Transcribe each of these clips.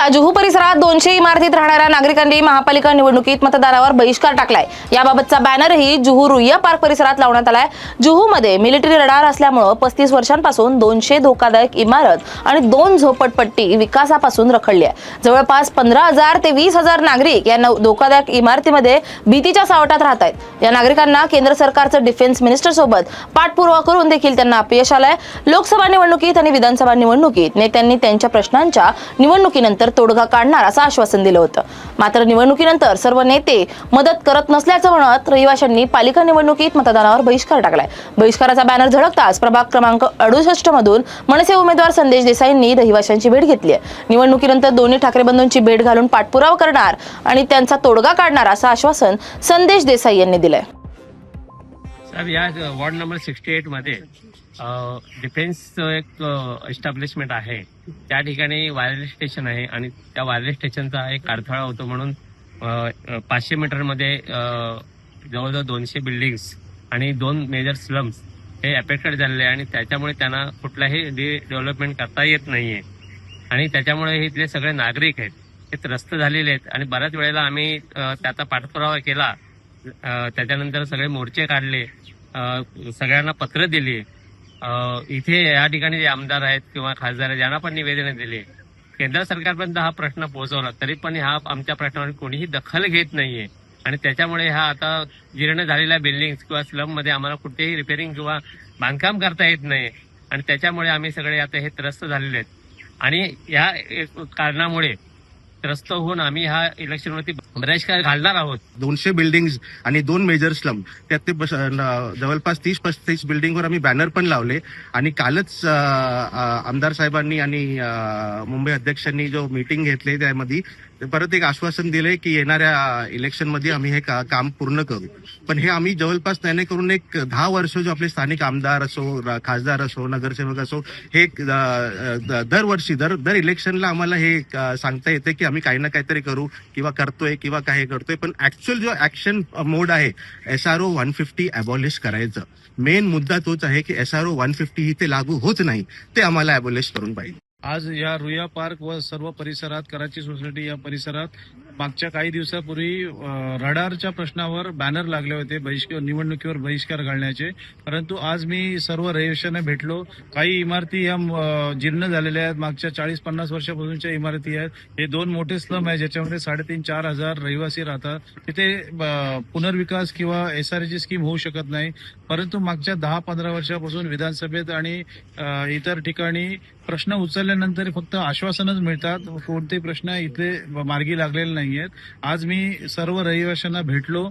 जुहूच्या जुहू परिसरात दोनशे इमारतीत राहणाऱ्या नागरिकांनी महापालिका निवडणुकीत मतदानावर बहिष्कार टाकलाय. याबाबतचा बॅनरही जुहू रुईया पार्क परिसरात लावण्यात आलाय. जुहूमध्ये मिलिटरी रडार असल्यामुळं पस्तीस वर्षांपासून दोनशे धोकादायक इमारत आणि दोन झोपटपट्टी विकासापासून रखडली आहे जवळपास पंधरा हजार ते वीस हजार नागरिक या धोकादायक इमारतीमध्ये भीतीच्या सावटात राहत आहेत या नागरिकांना केंद्र सरकारचं डिफेन्स मिनिस्टर सोबत पाठपुरावा करून देखील त्यांना अपयश आलंय. लोकसभा निवडणुकीत आणि विधानसभा निवडणुकीत नेत्यांनी त्यांच्या प्रश्नांच्या निवडणुकीनंतर तोडगा काढणार असं आश्वासन दिलं होतं. मात्र निवडणुकीनंतर सर्व नेते मदत करत नसल्याचं म्हणत रहिवाशांनी पालिका निवडणुकीत मतदानावर बहिष्कार टाकलाय. बहिष्काराचा बॅनर झळकताच प्रभाग क्रमांक अडुसष्ट मधून मनसे उमेदवार संदेश देसाईंनी रहिवाशांची भेट घेतली आहे. निवडणुकीनंतर दोन्ही ठाकरे बंधूंची भेट घालून पाठपुरावा करणार आणि त्यांचा तोडगा काढणार असं आश्वासन संदेश देसाई यांनी दिलंय. सर या वॉर्ड नंबर सिक्स्टी एटमध्ये डिफेन्सचं एक एस्टॅब्लिशमेंट आहे. त्या ठिकाणी वायरलेस स्टेशन आहे आणि त्या वायरलेस स्टेशनचा एक अडथळा होतो म्हणून पाचशे मीटरमध्ये जवळजवळ दोनशे बिल्डिंग्स आणि दोन मेजर स्लम्स हे अफेक्टेड झालेले आहे आणि त्याच्यामुळे त्यांना कुठलाही डेव्हलपमेंट करता येत नाहीये. आणि त्याच्यामुळे हे इथले सगळे नागरिक आहेत ते त्रस्त झालेले आहेत. आणि बऱ्याच वेळेला आम्ही त्याचा पाठपुरावा केला त्याच्यानंतर सगळे मोर्चे काढले. सगळ्यांना पत्र दिली. इथे या ठिकाणी जे आमदार आहेत किंवा खासदार आहेत यांना पण निवेदनं दिली. केंद्र सरकारपर्यंत हा प्रश्न पोहोचवला तरी पण हा आमच्या प्रश्नावर कोणीही दखल घेत नाहीये. आणि त्याच्यामुळे हा आता जीर्ण झालेल्या बिल्डिंग किंवा स्लममध्ये आम्हाला कुठेही रिपेअरिंग किंवा बांधकाम करता येत नाही. आणि त्याच्यामुळे आम्ही सगळे आता हे त्रस्त झालेले आहेत. आणि या एक कारणामुळे त्रस्त होऊन आम्ही हा इलेक्शनवरती बहिष्कार घालणार आहोत. दोनशे बिल्डिंग आणि दोन मेजर स्लम त्यात ते जवळपास तीस पस्तीस बिल्डिंगवर आम्ही बॅनर पण लावले. आणि कालच आमदार साहेबांनी आणि मुंबई अध्यक्षांनी जो मीटिंग घेतली त्यामध्ये परत एक आश्वासन दिले की येणाऱ्या इलेक्शनमध्ये आम्ही हे का- काम पूर्ण करू. पण हे आम्ही जवळपास त्याने करून एक दहा वर्ष जो आपले स्थानिक आमदार असो खासदार असो नगरसेवक असो हे दरवर्षी दर दर इलेक्शनला आम्हाला हे सांगता येते की आम्ही काही ना काहीतरी करू किंवा करतोय किंवा काही करतोय पण ऍक्च्युअल जो ऍक्शन मोड आहे S R O one fifty abolish करायचं. मेन मुद्दा तोच आहे की S R O one fifty ही ते लागू होत नाही ते आम्हाला अबॉलिश करून पाहिजे. आज या रुया पार्क व सर्व परिसरात कराची सोसायटी या परिसरात मागच्या काही दिवसापूर्वी रडारच्या प्रश्नावर बॅनर लागले होते बहिष्कार निवडणुकीवर बहिष्कार घालण्याचे. परंतु आज मी सर्व रहिवाशांना भेटलो. काही इमारती या जीर्ण झालेल्या आहेत. मागच्या चाळीस पन्नास वर्षापासूनच्या इमारती आहेत. हे दोन मोठे स्लम आहेत ज्याच्यामध्ये साडेतीन चार हजार रहिवासी राहतात. तिथे पुनर्विकास किंवा एसआरची स्कीम होऊ शकत नाही. परंतु मागच्या दहा पंधरा वर्षापासून विधानसभेत आणि इतर ठिकाणी प्रश्न उचलल्यानंतर फक्त आश्वासनच मिळतात. कोणते प्रश्न इथे मार्गी लागलेले नाही आहेत आज मी सर्व रहिवाशांना भेटलो.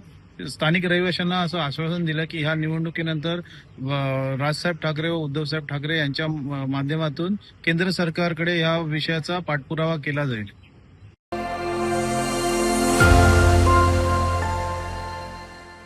स्थानिक रहिवाशांना असं आश्वासन दिलं की ह्या निवडणुकीनंतर राजसाहेब ठाकरे व उद्धवसाहेब ठाकरे यांच्या माध्यमातून केंद्र सरकारकडे या विषयाचा पाठपुरावा केला जाईल.